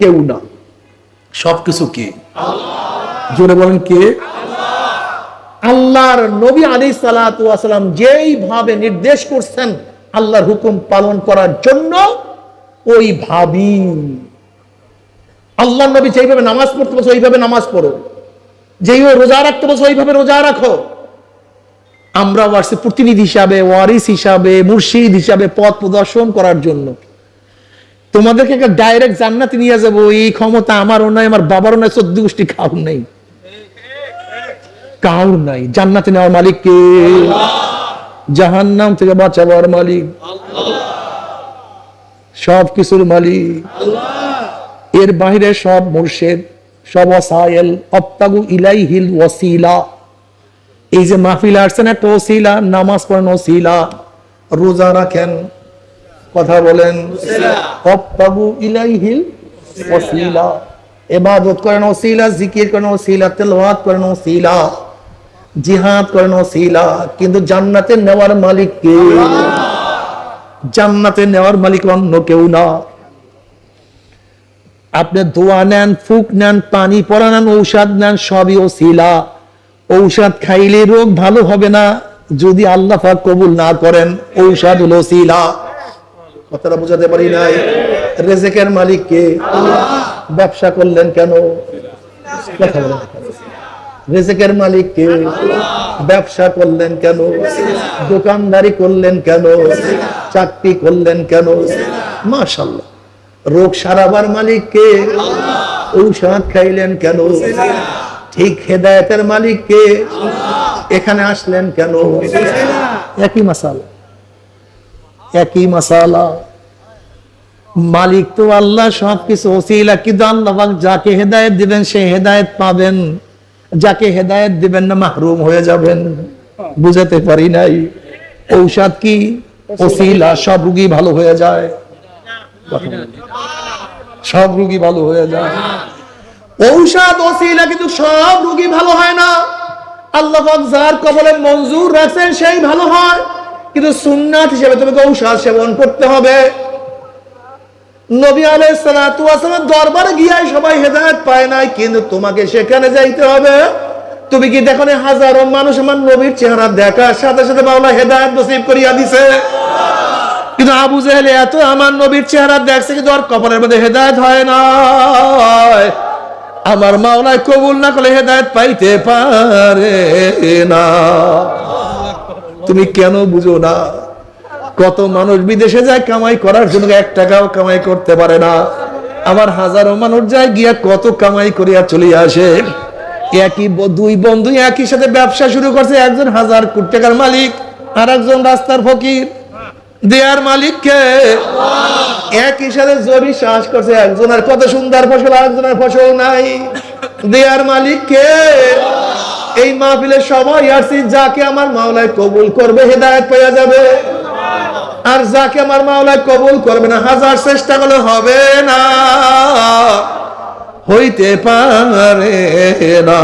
কেউ না। সবকিছু কে? জোরে বলেন কে? আল্লাহর নবী আলী সালাম যেইভাবে নির্দেশ করছেন আল্লাহর হুকুম পালন করার জন্য, ওই ভাবি আল্লাহ নবী যেইভাবে নামাজ পড়তে বসে ওইভাবে নামাজ পড়ো। যেইভাবে রোজা রাখতে বসে ওইভাবে রোজা রাখো। আমরা প্রতিনিধি হিসাবে, ওয়ারিস হিসাবে, মুর্শিদ হিসাবে পথ প্রদর্শন করার জন্য। তোমাদেরকে একটা ডাইরেক্ট জান্নাতে নিয়ে যাব। এই ক্ষমতা আমারও নাই, আমার বাবারও নাই চোদ্দ গোষ্ঠী কাউর নেই। কাউর নাই। জান্নাতে নেওয়ার মালিক কে? জাহান নাম থেকে বাঁচাবার মালিক। সব কিছুর মালিক। এর বাহিরে সব মুর্শেদ, সব অসায়েল অপ্তাগু ইলাইহিল ওয়াসিলা। এই যে মাহফিল আসছেন, একটা ওসিলা নামাজ পড়েন ওসিলা রোজা রাখেন। কথা বলেন। ইবাদত করেন ওসিলা, জিকির করেন ওসিলা, তেলাওয়াত করেন ওসিলা, জিহাদ করেন ওসিলা। কিন্তু জান্নাতে নেওয়ার মালিক কে? জান্নাতে নেওয়ার মালিক অন্য কেউ না। আপনি দোয়া নেন, ফুক নেন, পানি পরা নেন, ঔষধ নেন, সবই ওসিলা। ঔষধ খাইলে রোগ ভালো হবে না। যদি আল্লাহ কবুল না করেন, ঔষধ হলো ওসিলা। কথাটা বোঝাতে পারি নাই। রেজেকের মালিক কে? ব্যবসা করলেন কেন? রেজেকের মালিক কে? ব্যবসা করলেন কেন? দোকানদারি করলেন কেন? চাকরি করলেন কেন? মাশাল্লাহ রোগ সারাবার মালিক কে? ঔষধ খাইলেন কেন? ঠিক হেদায়তের মালিক কে? এখানে আসলেন কেন? একই মাসালা। একই মাসালা মালিক তো আল্লাহ সবকিছু ওসিলা, কিন্তু আল্লাহ যাকে হেদায়েত দিবেন, সে হেদায়েত পাবেন। যাকে হেদায়েত দিবেন না, মাহরুম হয়ে যাবেন। বুঝাতে পারি নাই। ঔষধ কি? ওসিলা, সব রুগী ভালো হয়ে যায়। সব রুগী ভালো হয়ে যায়। ঔষধ, ওসিলা, কিন্তু সব রুগী ভালো হয় না। আল্লাহ যার কবলে মঞ্জুর রাখছেন, সেই ভালো হয়। কিন্তু সুন্নাত হিসেবে তোমাকে ঔষধ সেবন করতে হবে। নবী আলাইসালামের দরবারে গিয়ে সবাই হেদায়ত পায় নাই, কিন্তু তোমাকে সেখানে যাইতে হবে। তুমি কি দেখো হাজারো মানুষ আমার নবীর চেহারা দেখার সাথে সাথে মাওলা হেদায়ত নসিব করিয়া দিছে? কিন্তু আবু জেহেল এত আমার নবীর চেহারা দেখছে কিন্তু আর কপালের মধ্যে হেদায়ত হয় না আমার মাওলায় কবুল না করলে হেদায়ত পাইতে পারে না। তুমি কেন বুঝো না? কত মানুষ বিদেশে যায় কামাই করার জন্য এক টাকাও কামাই করতে পারে না। আমার হাজারো মানুষ যায় গিয়া কত কামাই করিয়া চলে আসে। একই দুই বন্ধু একই সাথে ব্যবসা শুরু করছে, একজন হাজার কোটি টাকার মালিক আর একজন রাস্তার ফকির। দেয়ার মালিককে একই সাথে জমি চাষ করছে, একজনের কত সুন্দর ফসল, আরেকজনের ফসল নাই। দেয়ার মালিককে এই মাহফিলের সবাই আসছি যাকে আমার মাওলায় কবুল করবে, হেদায়ত পেয়ে যাবে। আর যাকে আমার মাওলায় কবুল করবে না, হাজার চেষ্টা করলে হবে না। হইতে পারে না।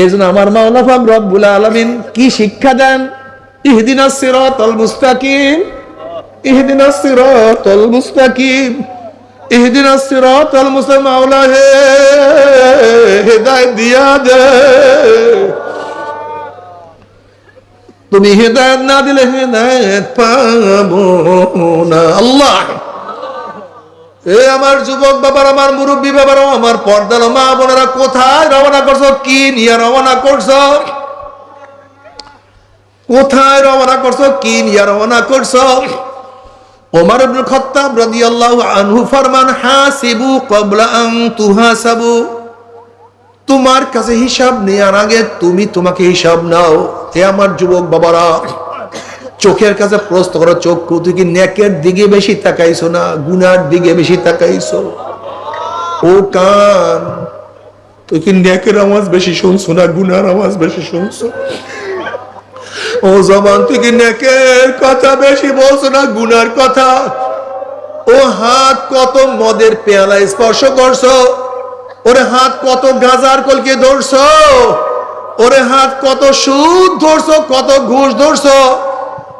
এই জন্য আমার মাওলা পাক রব্বুল আলামিন কি শিক্ষা দেন? ইহদিনা সিরাতাল মুস্তাকিম। ইহদিনা সিরাতাল মুস্তাকিম। ইহদিনা সিরাতাল মুস্তাকিম, মাওলা হে, হেদায়েত দিয়া দে। তুমি হেদায়ত না দিলে হেদায়ত পাবো না। আল্লাহ! এ আমার যুবক বাবার, আমার মুরব্বী বাবার আমার পর্দার মা বোনেরা কোথায় রওনা করছ? কি নিয়ে রওনা করছ? কোথায় রওনা করছ? কি নিয়ে রওনা করছ? ওমর ইবনে খাত্তাব রাদিয়াল্লাহু আনহু ফরমান, হাসিবু ক্বাবলা আন তুহাসাবু। তোমার কাছে হিসাব নেওয়ার আগে তুমি তোমাকে হিসাব নাও। হে আমার যুবক বাবারা, চোখের কাছে প্রশ্ন করো, চক্ষু, তুই কি নেকের দিকে বেশি তাকাইছো না গুনার দিকে বেশি তাকাইছো? ও কান, তুই কি নেকের আওয়াজ বেশি শুনছো না গুনার আওয়াজ বেশি শুনছো? ও জবান তুই কি নেকের কথা বেশি বলছো না, গুনার কথা? ও হাত কত মদের পেয়ালা স্পর্শ করছ? ওরে হাত কত গাজার কলকে ধরছো? ওরে হাত কত সুদ ধরছো, কত ঘুষ ধরছো?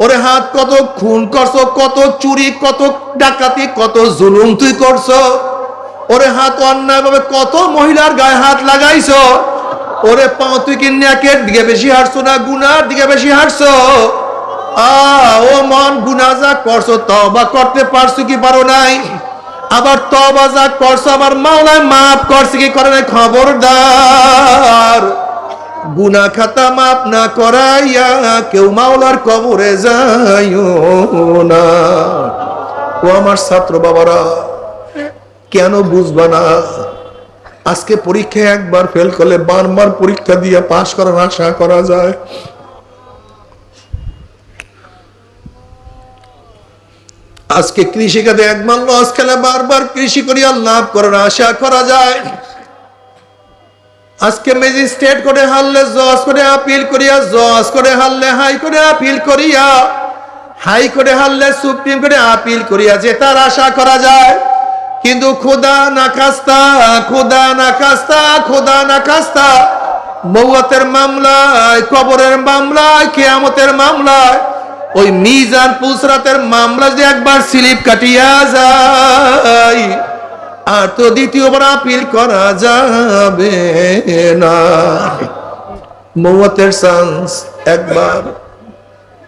ওরে হাত কত খুন করছ, কত চুরি, কত ডাকাতি, কত জুলুম তুই করছ? ওরে হাত অন্যায় ভাবে কত মহিলার গায়ে হাত লাগাইছো? ওরে পাও, তুই কি ন্যাকের দিকে বেশি হাঁটছো না গুনার দিকে বেশি হাঁটছো? ও মন, গুনা যা করছ তবা করতে পারছ কি পারো নাই? আবার তবা যা করছ, আবার মাওলায় মাফ করছে কি করে নাই? খবরদার। গুনা খাতা মাফ না করাইয়া কেউ মাওলার কবরে যাইও না। ও আমার ছাত্র বাবারা, কেন বুঝবা না? আজকে পরীক্ষায় একবার ফেল করলে বারবার পরীক্ষা দিয়ে পাশ করার আশা করা যায়। আজকে কৃষিকাতে একবার লস খেলে বারবার কৃষি করিয়া লাভ করার আশা করা যায়। আজকে ম্যাজিস্ট্রেট করে হারলে জজ করে আপিল করিয়া, জজ করে হারলে হাই করে আপিল করিয়া হাই করে হারলে সুপ্রিম করে আপিল করিয়া যে তার আশা করা যায়। কিন্তু খোদা না কাস্তা খোদা না কাস্তা খোদা না কাস্তা মৌয়াতের মামলায়, কবরের মামলায়, কেয়ামতের মামলায়, ওই মিজান পুসরাতের মামলা যে একবার স্লিপ কাটিয়া যায়, আর তো দ্বিতীয়বার আপিল করা যাবে না। মৌয়াতের চান্স একবার,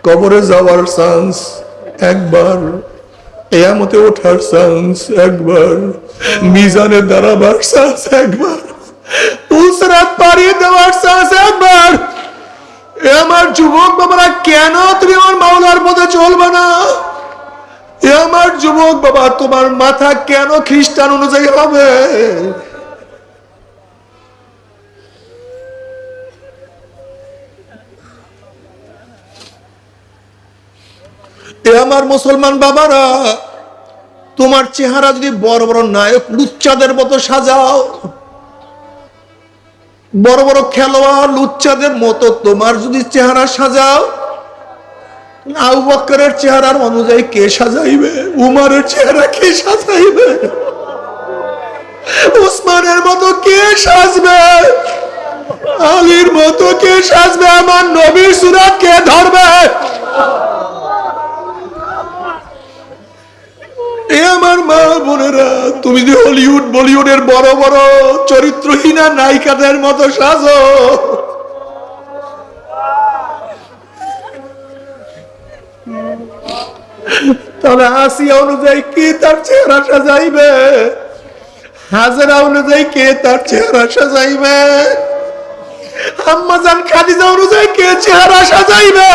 কবরে যাওয়ার চান্স একবার। এয়ামতে ওঠার চান্স একবার মিজানে দাঁড়াবার চান্স একবার, উসরাত পাড়িয়ে দেওয়ার চান্স একবার। এ আমার যুবক বাবারা, কেন তুমি আমার মাওলার পথে চলবে না? এ আমার যুবক বাবা, তোমার মাথা কেন খ্রিস্টান অনুযায়ী হবে? এ আমার মুসলমান বাবারা, তোমার চেহারা যদি বড় বড় নায়ক লুচ্চাদের মতো সাজাও, বড় বড় খেলোয়াড় লুচ্চাদের মতো তোমার যদি চেহারা সাজাও চেহারার অনুযায়ী কে সাজাইবে? উমারের চেহারা কে সাজাইবে? উসমানের মতো কে সাজবে? আলীর মতো কে সাজবে? আমার নবীর সুরাত কে ধরবে? মা তুমি যে হলিউড, বলিউডের বড় বড় চরিত্রহীনা নায়িকাদের মতো সাজো। তাহলে আসিয়া অনুযায়ী কে তার চেহারা সাজাইবে? হাজারা অনুযায়ী কে তার চেহারা সাজাইবে? আম্মাজান খাদিজা অনুযায়ী কে চেহারা সাজাইবে?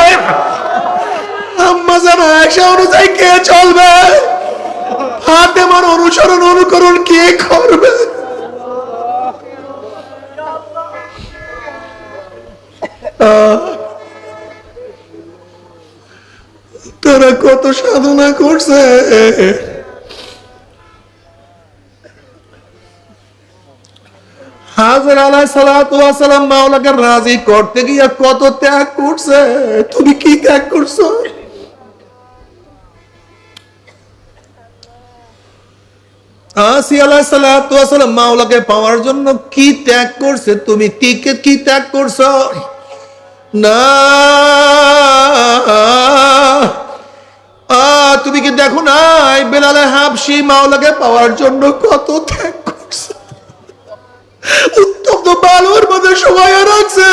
আম্মাজান আয়েশা অনুযায়ী কে চলবে? ফাতেমার অনুসরণ অনুকরণ কে করবে? তারা কত সাধনা করছে? হাজার আলাই সালাম মাওলাকে রাজি করতে গিয়ে কত ত্যাগ করছে? তুমি কি ত্যাগ করছ? মাওলাকে পাওয়ার জন্য কি ত্যাগ করছে? তুমি কি কি ত্যাগ করছ? না। তুমি কি দেখো নাই? বেলালে হাবসি মাওলাকে পাওয়ার জন্য কত ত্যাগ করছে। উত্তপ্ত বালুর মধ্যে সময় রাখছে।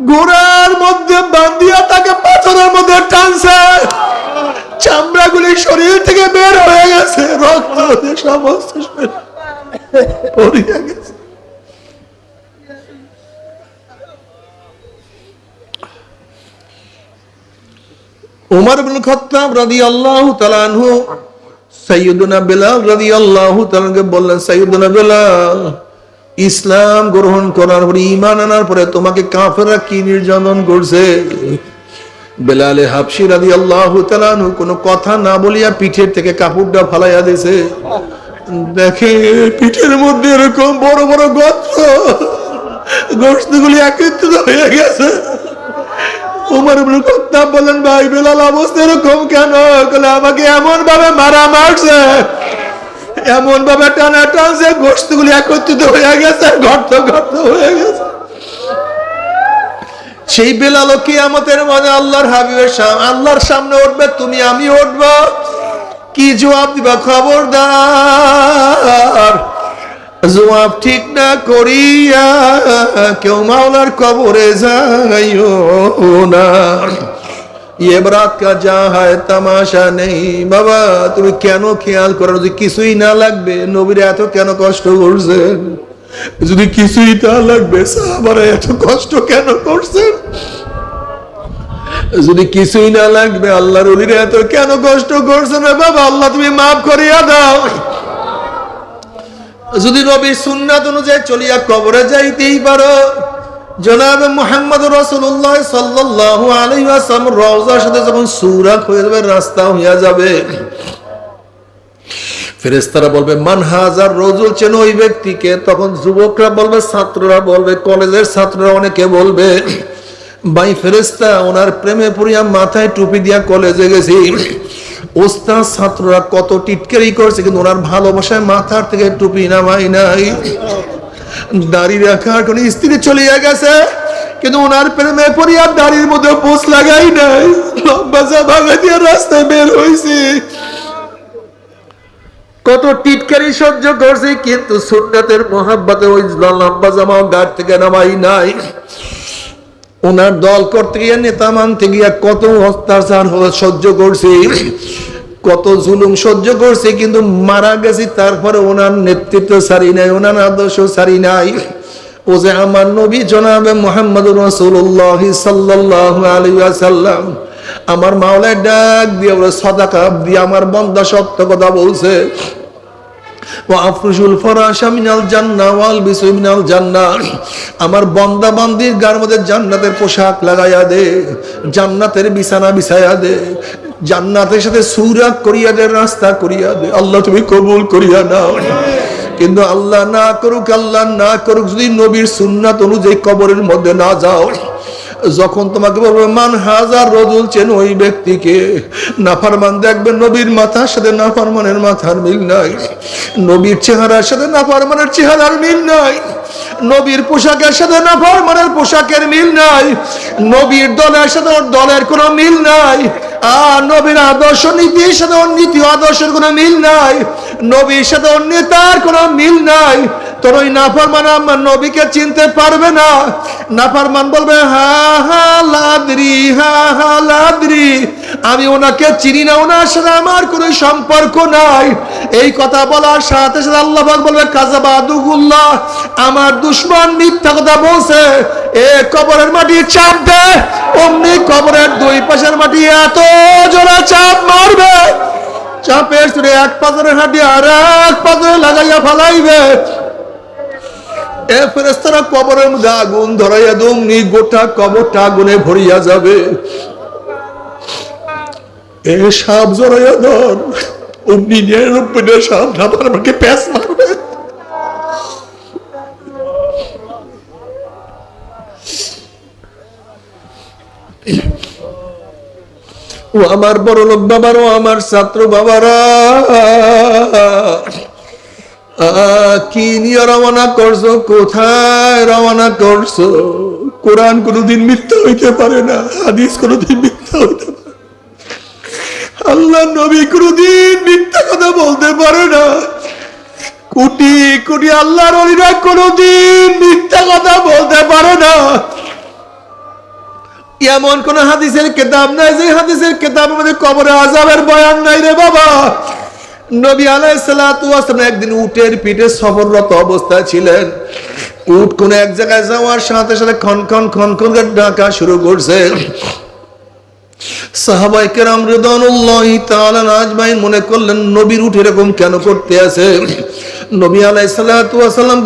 ঘোড়ার মধ্যে বান্দিয়া তাকে পাথরের মধ্যে টানছে। চামড়াগুলি শরীর থেকে বের হয়ে গেছে। রক্ত সমস্ত বললেন, সাইয়্যিদুনা বেলাল ইসলাম গ্রহণ করার পরে ইমান আনার পরে তোমাকে কাফেরা কি নির্যাতন করছে? বেলালে হাবশি রাদিয়াল্লাহু তাআলা আনহু কোনো কথা না বলিয়া পিঠের থেকে কাপড়টা ফালাইয়া দিছে। দেখে পিঠের মধ্যে এরকম বড় বড় গর্ত। গোষ্ঠগুলি একত্রিত হয়ে গেছে। উমর বলেন, ভাই, বেলাল অবস্থা এরকম কেন? আমাকে এমন ভাবে মারা মারছে। এমন ভাবে টানা টানছে গোষ্ঠগুলি একত্রিত হয়ে গেছে, গর্ত গর্ত হয়ে গেছে। সেই বেলালও কি আমাদের মানে আল্লাহর হাবিবের আল্লাহর সামনে উঠবে, তুমি আমি উঠবো। কি জবাব দিবা খবরদার? জবাব ঠিক না করিয়া কেউ মাওলার কবরে যাইও না। যদি কিছুই না লাগবে আল্লাহর এত কেন কষ্ট করছে না বাবা? আল্লাহ, তুমি মাফ করিয়া দাও। যদি রবি সুন্নাত অনুযায়ী চলিয়া কবরে যাইতেই পারো জনাব মোহাম্মদ রসুল্লাহ সাল্লাহ আলী আসাম রওজার সাথে যখন সুরাক হয়ে যাবে, রাস্তা হইয়া যাবে। ফেরেস্তারা বলবে, মান হাজার রজুল চেন ওই ব্যক্তিকে? তখন যুবকরা বলবে, ছাত্ররা বলবে, কলেজের ছাত্ররা অনেকে বলবে, ভাই ফেরেস্তা ওনার প্রেমে পড়িয়া মাথায় টুপি দিয়া কলেজে গেছি। ওস্তাদ, ছাত্ররা কত টিটকারি করছে, কিন্তু ওনার ভালোবাসায় মাথার থেকে টুপি নামাই নাই। দাড়ি রাখার কোন স্ত্রী চলিয়া গেছে, কিন্তু ওনার প্রেমে পড়িয়া দাড়ির মধ্যে পোষ লাগাই নাই। লম্বা ভাঙা দিয়ে রাস্তায় বের হয়েছে কত টিটকারি সহ্য করছে, কিন্তু সুন্নাতের মহাব্বাতে ওই লম্বা জামাও গাড় থেকে নামাই নাই। ওনার দল করতে গিয়ে নেতা মানতে গিয়া কত অত্যাচার সহ্য করছে। কত জুলুম সহ্য করছে, কিন্তু মারা গেছি, তারপরে ওনার নেতৃত্ব সারি নাই, ওনার আদর্শ সারি নাই। ও যে আমার নবী জনাবে মোহাম্মদ রসুল্লাহ সাল্লাহ আমার মাওলায় ডাক দিয়ে ওরা সদাকা দিয়ে আমার বন্দা সত্য কথা বলছে। আমার বান্দা বান্দির গার মধ্যে জান্নাতের পোশাক লাগাইয়া দে, জান্নাতের বিছানা বিছাইয়া দে জান্নাতের সাথে সুরাক করিয়া দে, রাস্তা করিয়া দে। আল্লাহ, তুমি কবুল করিয়া নাও। কিন্তু আল্লাহ না করুক, আল্লাহ না করুক, যদি নবীর সুন্নাত অনুযায়ী কবরের মধ্যে না যাও, যখন তোমাকে বলবে, মান হাজার রজুল চেন ওই ব্যক্তিকে, নাফারমান দেখবে নবীর মাথার সাথে নাফারমানের মাথার মিল নাই। নবীর চেহারার সাথে নাফারমানের চেহারার মিল নাই। নবীর পোশাকের সাথে নাফারমানের পোশাকের মিল নাই। নবীর দলের সাথে ওর দলের কোনো মিল নাই। নবীর আদর্শ নীতির সাথে অন্য নীতি আদর্শের কোনো মিল নাই। নবীর সাথে অন্যতার কোনো মিল নাই। তোর ওই নাফরমান আমার নবীকে চিনতে পারবে না। নাফরমান বলবে, হা হা, লাদরি, হা হা, লাদরি। আমি ওনাকে চিনি না, ওনার সাথে আমার কোনো সম্পর্ক নাই। এই কথা বলার সাথে সাথে আল্লাহ পাক বলবে, কাজাবা দুগুল্লাহ আমার দুশ্মন মিথ্যা কথা বলছে। এ কবরের মাটি চাপ দে, অমনি কবরের দুই পাশের মাটি এত জোরে চাপ মারবে। চাপের সুরে এক পাথরের হাঁটি আর এক পাথরে লাগাইয়া ফালাইবে। ফেরেস্তারা কবরের মধ্যে আগুন ধরাইয়া দমনি গোটা কবরটা আগুনে ভরিয়া যাবে। এ সাপ জড়াইয়া ধর, অমনি নিরানব্বইটা সাপ আমাকে মারবে। ও আমার বড় লোক বাবারও আমার ছাত্র বাবারা। কি নিয়ে রওনা করছ? কোথায় রওনা করছ? কোরআন কোনোদিন মিথ্যা হইতে পারে না, হাদিস কোনোদিন মিথ্যা হইতে পারে আল্লাহ নবী কোনোদিন মিথ্যা কথা বলতে পারে না। কোটি কোটি আল্লাহর অলিরা কোনোদিন মিথ্যা কথা বলতে পারে না। এমন কোন হাদিসের কেতাব নাই যে হাদিসের কেতাব আমাদের কবরে আজাবের বয়ান নাই রে বাবা। নবী আলাইসালাম একদিন উটের পিঠে সফররত অবস্থায় ছিলেন। উট কোন এক জায়গায় যাওয়ার সাথে সাথে খনখন খনখন ডাকা শুরু করছে। মনে করলেন, নবীর উঠ এরকম কেন করতে আছে? নবী সালাতু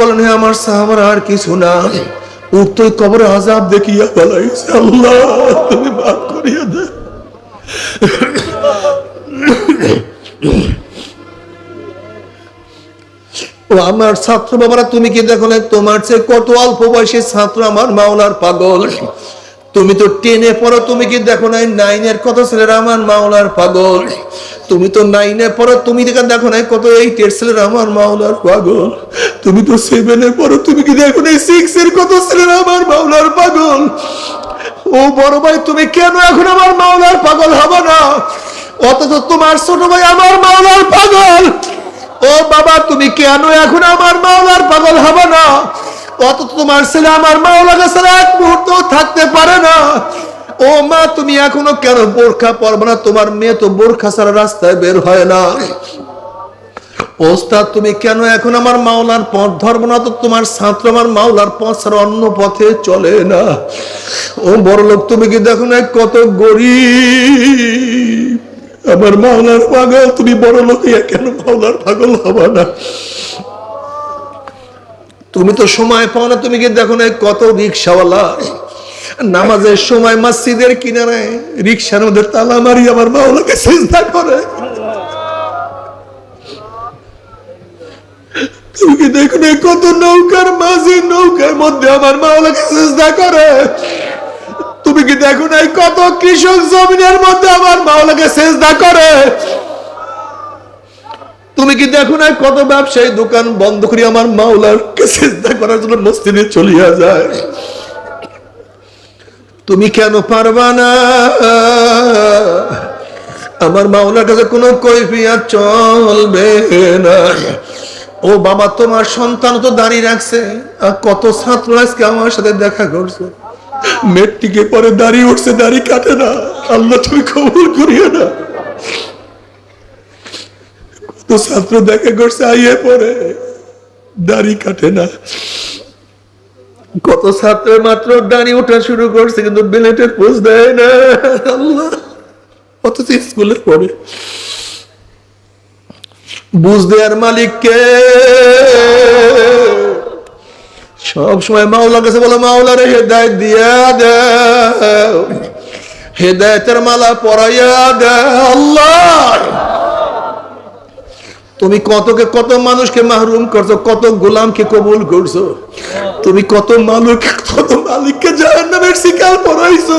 বলেন, হে আমার সাহাবারা, আর কিছু না। উঠ তো কবরে আযাব দেখিয়া মাফ করিয়া দে ও আমার ছাত্র বাবারা, তুমি কি দেখো না? তোমার চেয়ে কত অল্প বয়সী ছাত্র আমার মাওলার পাগল? তুমি তো টেনে পড়ো, তুমি কি দেখো নাই নাইনের কত ছেলেরা আমার মাওলার পাগল? তুমি তো নাইনে পড়ো, তুমি দেখে নাই কত এইটের ছেলেরা আমার মাওলার পাগল? তুমি তো সেভেনে পড়ো, তুমি কি দেখো নাই সিক্স এর কত ছেলেরা আমার মাওলার পাগল? ও বড় ভাই, তুমি কেন এখন আমার মাওলার পাগল হবে না? অথচ তোমার ছোট ভাই আমার মাওলার পাগল! ও বাবা, তুমি কেন এখন আমার মাওলার পাগল হবে না? অথচ তোমার ছেলে আমার মাওলা কাছে এক মুহূর্ত থাকতে পারে না। ও মা, তুমি এখনও কেন বোরখা পরবে না? তোমার মেয়ে তো বোরখা ছাড়া রাস্তায় বের হয় না। ওস্তাদ, তুমি কেন এখন আমার মাওলার পথ ধরবো না? তো তোমার ছাত্র আমার মাওলার পথ ছাড়া অন্য পথে চলে না। ও বড় লোক তুমি কি দেখো না কত গরিব? আমার মাওলার পাগল, তুমি বড় লোক কেন মাওলার পাগল হবা না? তুমি তো সময় পাও না, তুমি কি দেখো না কত রিক্সাওয়ালা? নামাজের সময় মসজিদের কিনারে রিক্সার মধ্যে তালা মারি আমার মাওলাকে চিন্তা করে। তুমি কি দেখো কত নৌকার মাঝে নৌকার মধ্যে আমার মাওলাকে চেষ্টা করে? তুমি কি দেখো না কত কৃষক জমিনের মধ্যে আমার মাওলাকে চেষ্টা করে? তুমি কি দেখো না কত ব্যবসায়ী দোকান বন্ধ করে আমার মাওলার চেষ্টা করার জন্য মসজিদে চলিয়া যায়? তুমি কেন পারবা না? আমার মাওলার কাছে কোনো কৈফিয়া চলবে না। ও বাবা, তোমার সন্তান তো দাঁড়িয়ে রাখছে, আর কত ছাত্র আজকে আমার সাথে দেখা করছে। মেট্রিকে পরে দাঁড়িয়ে উঠছে, দাড়ি কাটে না। আল্লাহ তুমি কবুল করিও না। কত ছাত্র দেখা করছে আইয়ে পরে দাড়ি কাটে না। কত ছাত্র মাত্র দাঁড়িয়ে ওঠা শুরু করছে, কিন্তু বিলেটের পোজ দেয় না। আল্লাহ। অথচ স্কুলে পড়ে বুঝ দেয়ার মালিককে সব সময় মাওলার কাছে বলো, মাওলার হেদায়ত দিয়া দাও। হেদায়তের মালা পরাইয়া দাও, আল্লাহ। তুমি কতকে কত মানুষকে মাহরুম করছ, কত গোলামকে কবুল করছ। তুমি কত মানুষ কত মালিককে জাহান্নামের শিকার পড়াইছো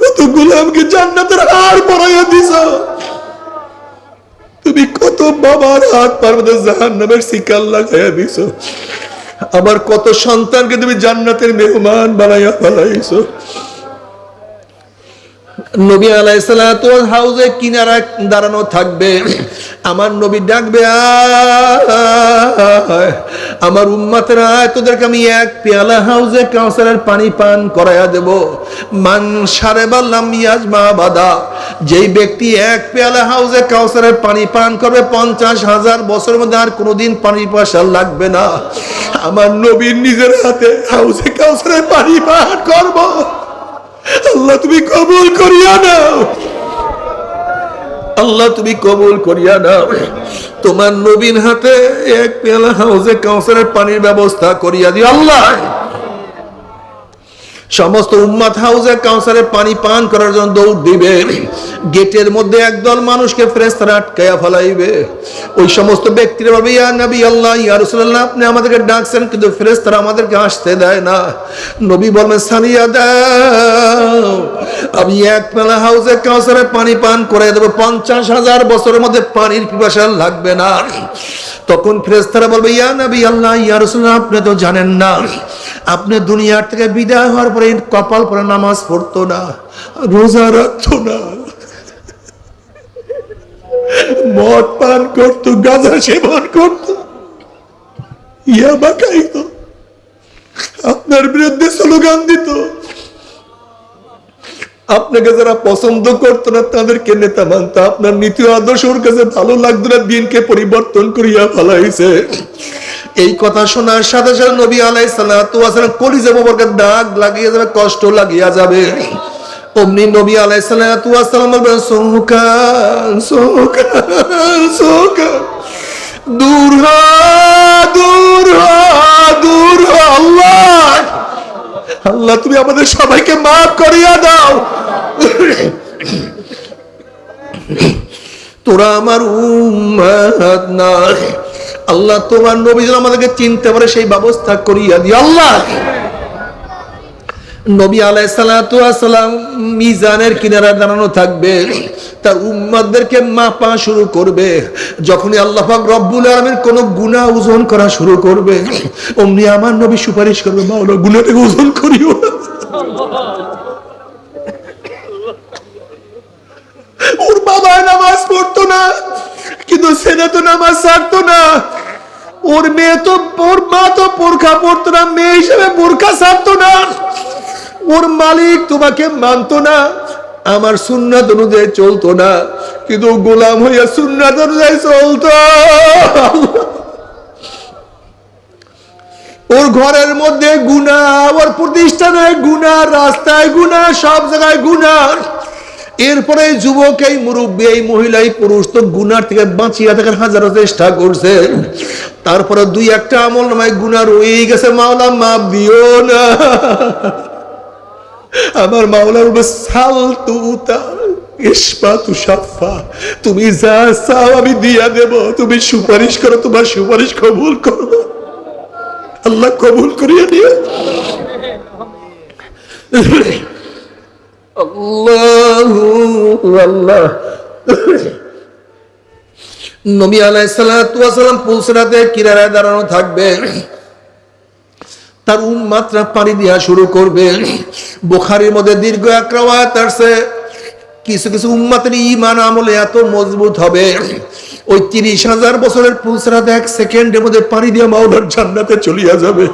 কত গোলামকে জান্নাতের হার পরাইয়া দিছো। তুমি কত বাবার হাত পার জাহান জাহান্নামের শিকার লাগাইয়া দিছো আমার কত সন্তানকে তুমি জান্নাতের মেহমান বানাইয়া ফেলাইছ নবী আলাইসালাত হাউজে কিনারা দাঁড়ানো থাকবে আমার নবী ডাকবে। আমার উম্মাতের, তোদেরকে আমি এক পেয়ালা হাউজে কাউসারের পানি পান করাইয়া দেব। মান সারে বললাম ইয়াজ মা বাদা। যেই ব্যক্তি এক পেয়ালা হাউজে কাউসারের পানি পান করবে, পঞ্চাশ হাজার বছরের মধ্যে আর কোনোদিন পানি পয়সা লাগবে না। আমার নবীর নিজের হাতে হাউজে কাউসারের পানি পান করব। আল্লাহ তুমি কবুল করিয়া নাও। আল্লাহ তুমি কবুল করিয়া নাও। তোমার নবীন হাতে এক পেয়ালা হাউজে কাউসারের পানির ব্যবস্থা করিয়া দিও আল্লাহ। সমস্ত উম্মাত হাউজে কাউসারের পানি পান করার জন্য দৌড় দিবে। গেটের মধ্যে একদল মানুষকে ফেরেস্তারা আটকাইয়া ফেলাইবে। ওই সমস্ত ব্যক্তিরা বলবে ইয়া নবী আল্লাহ, ইয়া রাসূলুল্লাহ, আপনি আমাদেরকে ডাকছেন, কিন্তু ফেরেস্তারা আমাদেরকে আসতে দেয় না। নবী বলবেন, সানিয়া দাও, আমি এক পেলা হাউজে কাউসারের পানি পান করে দেবো। পঞ্চাশ হাজার বছরের মধ্যে পানির পিপাসা লাগবে না। তখন ফেরেস্তারা বলবে, ইয়া নবী আল্লাহ, ইয়া রাসূলুল্লাহ, আপনি তো জানেন না। আপনি দুনিয়ার থেকে বিদায় হওয়ার পরে কপাল পরে নামাজ পড়তো না, রোজা রাখতো না। মদ পান করতো, গাঁজা সেবন করতো। ইয়াবা খাইতো। আপনার বিরুদ্ধে স্লোগান দিত। আপনাকে যারা পছন্দ করতো না, তাদেরকে নেতা মানতো আপনার নীতি আদর্শ ওর কাছে ভালো লাগতো না, দিনকে পরিবর্তন করিয়া ফেলাইছে। এই কথা শোনার সাথে সাথে নবী আলাই সালাম কলিজা বাবাকে দাগ লাগিয়ে যাবে, কষ্ট লাগিয়া যাবে। অমনি নবী আলাই সালাম বলবেন সৌকান সৌকান সৌকান দূর হ দূর হ দূর হ, আল্লাহ। আল্লাহ, তুমি আমাদের সবাইকে মাফ করিয়া দাও। তোরা আমার উম্মাত না। আল্লাহ, তোমার নবী যেন আমাদেরকে চিনতে পারে, সেই ব্যবস্থা করিয়া দি আল্লাহ! নবী আলাইসালাম মিজানের কিনারা দাঁড়ানো থাকবে, তার উম্মাদেরকে মাপা শুরু করবে, যখনই আল্লাহ পাক রব্বুল আলমের কোন গুণা ওজন করা শুরু করবে, অমনি আমার নবী সুপারিশ করবে মাওলা গুণাটাকে ওজন করিও না। না, কিন্তু ছেলে তো নামাজ ছাড়তো না। ওর মেয়ে তো, ওর মা তো বোরখা পড়তো না, মেয়ে হিসেবে বোরখা ছাড়তো না। ওর মালিক তোমাকে মানতো না, আমার সুন্নাত অনুযায়ী চলতো না, কিন্তু গোলাম হইয়া সুন্নাত অনুযায়ী চলতো। ওর ঘরের মধ্যে গুণা, ওর প্রতিষ্ঠানে গুণা, রাস্তায় গুণা, সব জায়গায় গুণা। এরপরে যুবক, এই মুরব্বী, এই মহিলা, এই পুরুষ তো গুনার থেকে বাঁচিয়ে থাকার হাজারো চেষ্টা করছে। তারপরে দুই একটা আমল নামায় গুণা রয়েই গেছে, মাওলা মাপ দিও না। আমার মাওলার উপর সাল তুতা ইস্পা তু সাফা তুমি যা চাও আমি দিয়া দেব। তুমি সুপারিশ করো, তোমার সুপারিশ কবুল করো আল্লাহ কবুল করিয়া নিও। আল্লাহ নবী আলাইসালাম পুলসরাতে কিনারায় দাঁড়ানো থাকবে। তার উন্মাত্রা পানি দেওয়া শুরু করবে। বোখারির মধ্যে দীর্ঘ এক রাওয়াত আসছে। কিছু কিছু উম্মাতের ইমান আমলে এত মজবুত হবে। ওই তিরিশ হাজার বছরের পুলসরাত এক সেকেন্ডের মধ্যে পানি দিয়ে মাওলার জান্নাতে চলিয়া যাবে।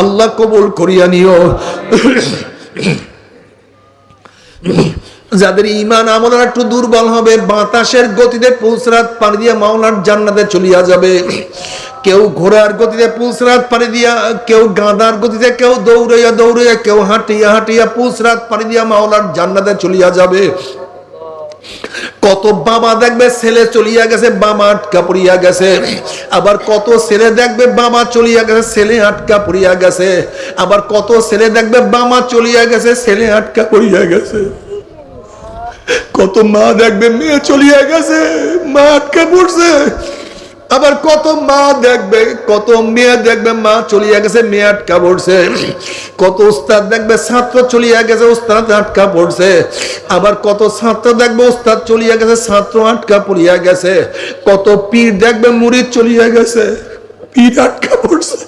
আল্লাহ কবুল করিয়া নিও। যাদের ইমান আমল একটু দুর্বল হবে, বাতাসের গতিতে পুলসরাত পানি দিয়ে মাওলার জান্নাতে চলিয়া যাবে। কেউ ঘোড়ার গতিতে পুলসরাত পানি দিয়া, কেউ গাঁদার গতিতে, কেউ দৌড়াইয়া দৌড়াইয়া, কেউ হাঁটিয়া হাঁটিয়া পুলসরাত পানি দিয়া মাওলার জান্নাতে চলিয়া যাবে। কত বাবা দেখবে ছেলে চলিয়া গেছে, বাবা আটকা পড়িয়া গেছে। আবার কত ছেলে দেখবে বাবা চলিয়া গেছে, ছেলে আটকা পড়িয়া গেছে। আবার কত ছেলে দেখবে বাবা চলিয়া গেছে, ছেলে আটকা পড়িয়া গেছে। কত মা দেখবে, মেয়ে চলিয়া গেছে, মা আটকা পড়ছে। আবার কত মা দেখবে, কত মেয়ে দেখবে, মা চলিয়া গেছে, মেয়ে আটকা পড়ছে। কত উস্তাদ দেখবে, ছাত্র চলিয়া গেছে, উস্তাদ আটকা পড়ছে। আবার কত ছাত্র দেখবে, উস্তাদ চলিয়া গেছে, ছাত্র আটকা পড়িয়া গেছে। কত পীর দেখবে মুড়ি চলিয়া গেছে, পীর আটকা পড়ছে।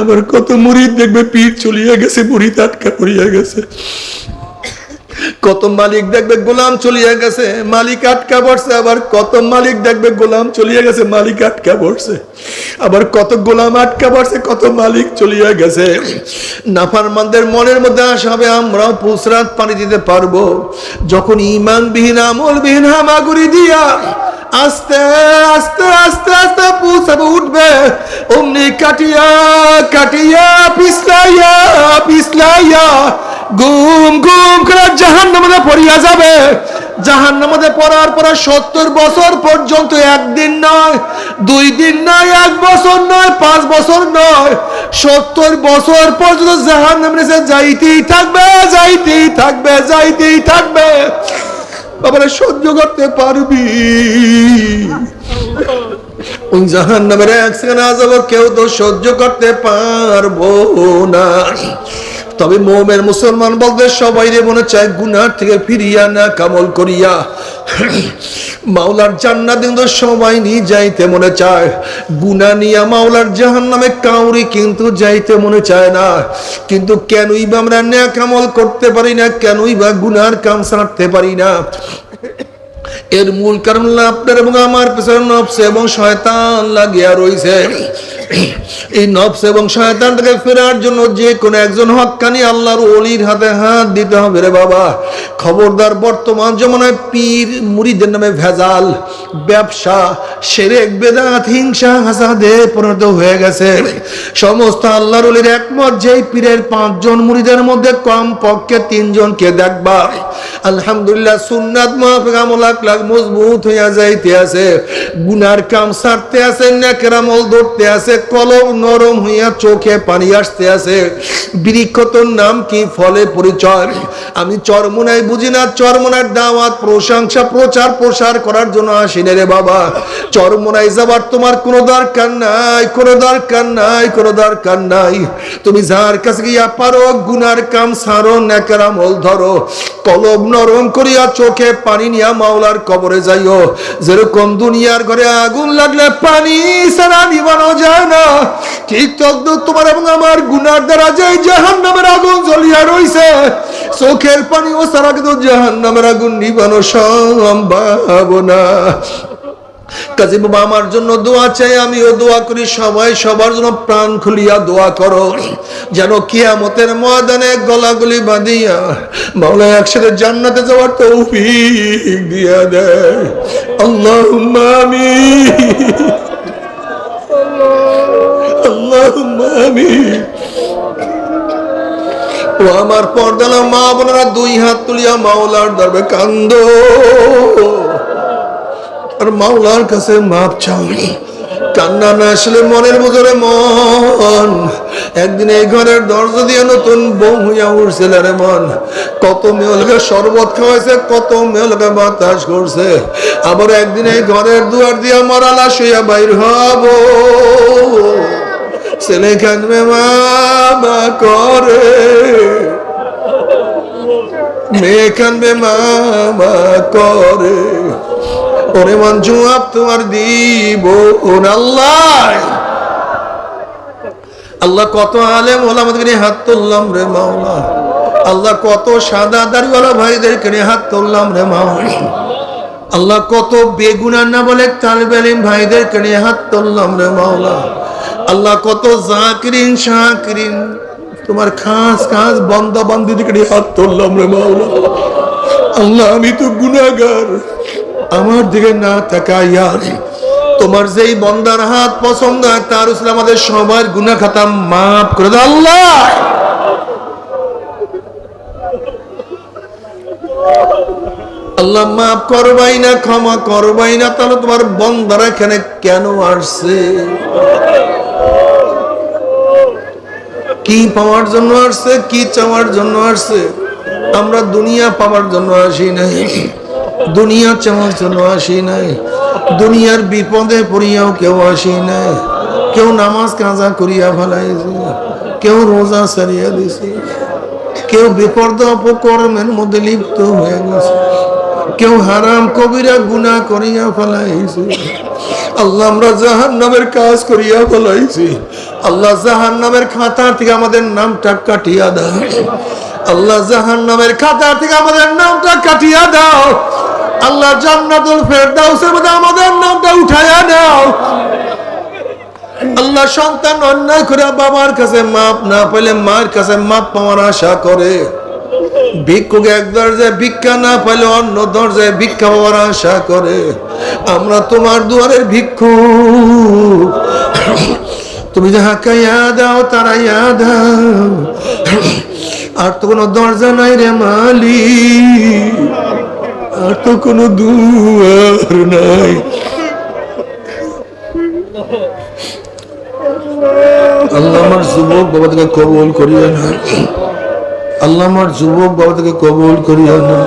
আবার কত মুড়ি দেখবে পীর চলিয়া গেছে মুড়িদ আটকা পড়িয়া গেছে। কত মালিক দেখবে গোলাম চলিয়া গেছে, মালিক আটকা পড়ছে, আবার কত মালিক দেখবে গোলাম চলিয়া গেছে, মালিক আটকা পড়ছে। আবার কত গোলাম আটকা পড়ছে, কত মালিক চলিয়া গেছে। নাফারমানদের মনের মধ্যে আসা হবে আমরাও পুসরাত পানি দিতে পারব। যখন ইমানবিহীন আমলবিহীন হামাগুড়ি দিয়া আস্তে আস্তে আস্তে আস্তে পুষাবে উঠবে, অমনি কাটিয়া কাটিয়া, পিছলাইয়া পিছলাইয়া গুম গুম করে জাহান নামে পড়িয়া যাবে। জাহান নামে পড়ার পরে সত্তর বছর পর্যন্ত একদিন নয়, দুই দিন নয়, এক বছর নয়, পাঁচ বছর নয়, সত্তর বছর পর্যন্ত জাহান নামে যাইতেই থাকবে যাইতেই থাকবে যাইতেই থাকবে। বাবারা, সহ্য করতে পারবি। জাহান নামের এক সেকেন্ড আজাব কেউ তো সহ্য করতে পারব না। তবে মোমের মুসলমান বলতে সবাই রে মনে চায় গুনার থেকে ফিরিয়া না কামল করিয়া। মাওলার জান্নাত কিন্তু সবাই নিয়ে যাইতে মনে চায়। গুনা নিয়া মাওলার জাহান নামে কাউরি কিন্তু যাইতে মনে চায় না। কিন্তু কেনই বা আমরা ন্যা কামল করতে পারি না, কেনই বা গুনার কাম সারতে পারি না। এর মূল কারণ আপনার এবং আমার পেছনে নফস এবং শয়তান লাগিয়া রয়েছে এই নফস এবং শয়তান থেকে ফেরার জন্য যে কোনো একজন হক্কানি আল্লাহর অলির হাতে হাত দিতে হবে রে বাবা। খবরদার বর্তমান জমানায় পীর মুড়িদের নামে ভেজাল, ব্যবসা, সেরেক, বেদাত, হিংসা, হাসাদে পরিণত হয়ে গেছে। সমস্ত আল্লাহর অলির একমত, যেই পীরের পাঁচজন মুড়িদের মধ্যে কম পক্ষে তিনজনকে দেখবা আলহামদুলিল্লাহ সুন্নাত মাহফিক আমল আকলাক মজবুত হইয়া যাইতে আছে। গুনার কাম সারতে আছে, নেকের আমল ধরতে আছে। কলম নরম হইয়া চোখে পানি আসতে আছে বৃক্ষ তোর নাম কি ফলে পরিচয়? আমি চরমোনাই বুঝি না, চরমোনার দাওয়াত, প্রশংসা, প্রচার, প্রসার করার জন্য আসিনে রে বাবা। চরমোনাই যাবার তোমার কোনো দরকার নাই, কোনো দরকার নাই, কোনো দরকার নাই। তুমি যার কাছে গিয়া পারো, গুনার কাম সারো নেকের আমল ধরো। কলম নরম করিয়া চোখে পানি নিয়া মাওলার কবরে যাইও। যেরকম দুনিয়ার ঘরে আগুন লাগলে পানি সারা নিবানো যায়। না। ঠিক তোমার এবং আমার গুনার দ্বারা যে জাহান নামের আগুন জ্বলিয়া রইছে, চোখের পানি ও সারা কিন্তু জাহান নামের আগুন নিবানো সম্ভব না। কাজী বাবা, আমার জন্য দোয়া চাই, আমিও দোয়া করি, সবাই সবার জন্য প্রাণ খুলিয়া দোয়া করো, যেন কিয়ামতের ময়দানে গলাগুলি বাঁধিয়া মাওলা একসাথে জান্নাতে যাওয়ার তৌফিক দিয়া দেয়। আল্লাহুম্মা আমিন। আমার পর্দালা মা বোনেরা, দুই হাত তুলিয়া মাওলার দরবে কান্দ। আর মাওলার কাছে মাপ চাও কান্না না আসলে মনের ভিতরে মন। একদিন এই ঘরের দরজা দিয়ে নতুন বউ হইয়া উঠছিল রে মন। কত মেয়েলকে শরবত খাওয়াইছে, কত মেয়েলকে বাতাস করছে। আবার একদিন এই ঘরের দুয়ার দিয়া মরালা শুয়া বাইর হব। কানবে মা করে। মেয়ে কানবে মা করে। ওরে মন জবাব তোমার দিব ওর আল্লাহ। আল্লাহ কত আলেম ওলামাদেরকে নিয়ে হাত তুললাম রে মাওলা। আল্লাহ কত সাদা দাড়িওয়ালা ভাইদেরকে হাত তুললাম রে মাওলা। আল্লাহ কত বেগুনার না বলে তালবেলিম ভাইদেরকে নিয়ে হাত তুললাম রে মাওলা। আল্লাহ কত জাকিরিন, শাকিরিন, তোমার খাস খাস বন্দা বান্দিদিকে নিয়ে হাত তুললাম রে মাওলা। আল্লাহ, আমি তো গুনাহগার। আমার দিকে না তাকাইয়া তোমার যেই বন্দার হাত পছন্দ হয়, তার উপরে আমাদের সবার গুনাহ খাতা মাফ করে দাও আল্লাহ। আল্লাহ মাফ করবাই না, ক্ষমা করবাই না, তাহলে তোমার বন্দারা এখানে কেন আসছে? কি পাওয়ার জন্য আসছে, কি চাওয়ার জন্য আসছে? আমরা দুনিয়া পাওয়ার জন্য আসি নাই, দুনিয়া চাওয়ার জন্য আসি নাই, দুনিয়ার বিপদে পড়িয়াও কেউ আসি নাই, কেউ নামাজ কাজা করিয়া ফেলাইছে, কেউ রোজা সারিয়া দিছে, কেউ বিপদ অপকর্মের মধ্যে লিপ্ত হয়ে গেছে। কেউ হারাম কবিরা গুনাহ করিয়া ফেলাইছে। আল্লাহ আমরা জাহান নামের কাজ করিয়া ফেলাইছি। আল্লাহ জাহান নামের খাতা থেকে আমাদের নামটা কাটিয়া দাও। আল্লাহ জাহান নামের খাতা থেকে আমাদের নামটা কাটিয়া দাও। আল্লাহ জান্নাতুল ফেরদাউসের মধ্যে আমাদের নামটা উঠাইয়া দাও। আল্লাহ সন্তান অন্যায় করে বাবার কাছে মাপ না পেলে মার কাছে মাপ পাওয়ার আশা করে। ভিক্ষুক এক দরজায় ভিক্ষা না পেলে অন্য দরজায় ভিক্ষা পাওয়ার আশা করে। আমরা তোমার দুয়ারের ভিক্ষু। তুমি যাহাকে ইয়া দাও তারা ইয়া দাও। আর তো কোনো দরজা নাই রে মালি আর তো কোনো দুয়ার নাই। আল্লাহ আমার যুবক বাবা থেকে কবুল করিয়া না আল্লাহ আমার যুবক বাবা থেকে কবুল করিয়া না।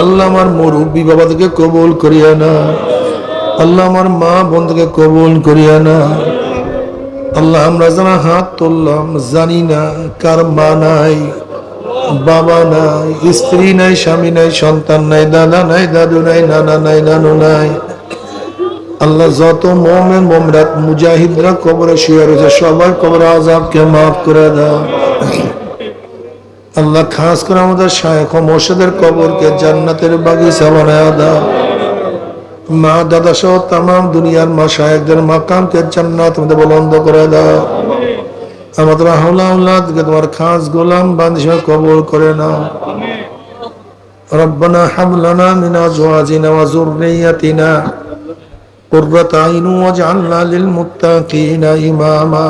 আল্লাহ আমার মুরব্বী বাবা থেকে কবুল করিয়া না। আল্লাহ আমার মা বোন থেকে কবুল করিয়া না। আল্লাহ আমরা যারা হাত তুললাম, জানি না কার মা নাই, বাবা নাই, স্ত্রী নাই, স্বামী নাই, সন্তান নাই, দাদা নাই, দাদু নাই, নানা নাই, নানু নাই। আল্লাহ যত মোমেন মোমরাত মুজাহিদরা কবরে শুয়ে রয়েছে, সবার কবর আজাবকে মাফ করে দাও। আল্লাহ খাস করে আমাদের শায়খ ও মোর্শেদের কবরকে জান্নাতের বাগিচা বানায় দাও মা দাদা সহ তাম দুনিয়ার মা শায়কদের মাকামকে জান্নাত মধ্যে বলন্দ করে দাও আমাদের হাওলা আল্লাহকে তোমার খাস গোলাম বান্ধব কবর করে নাও ربنا هب لنا من ازواجنا وذريتنا قرة عين واجعلنا للمتقين إماما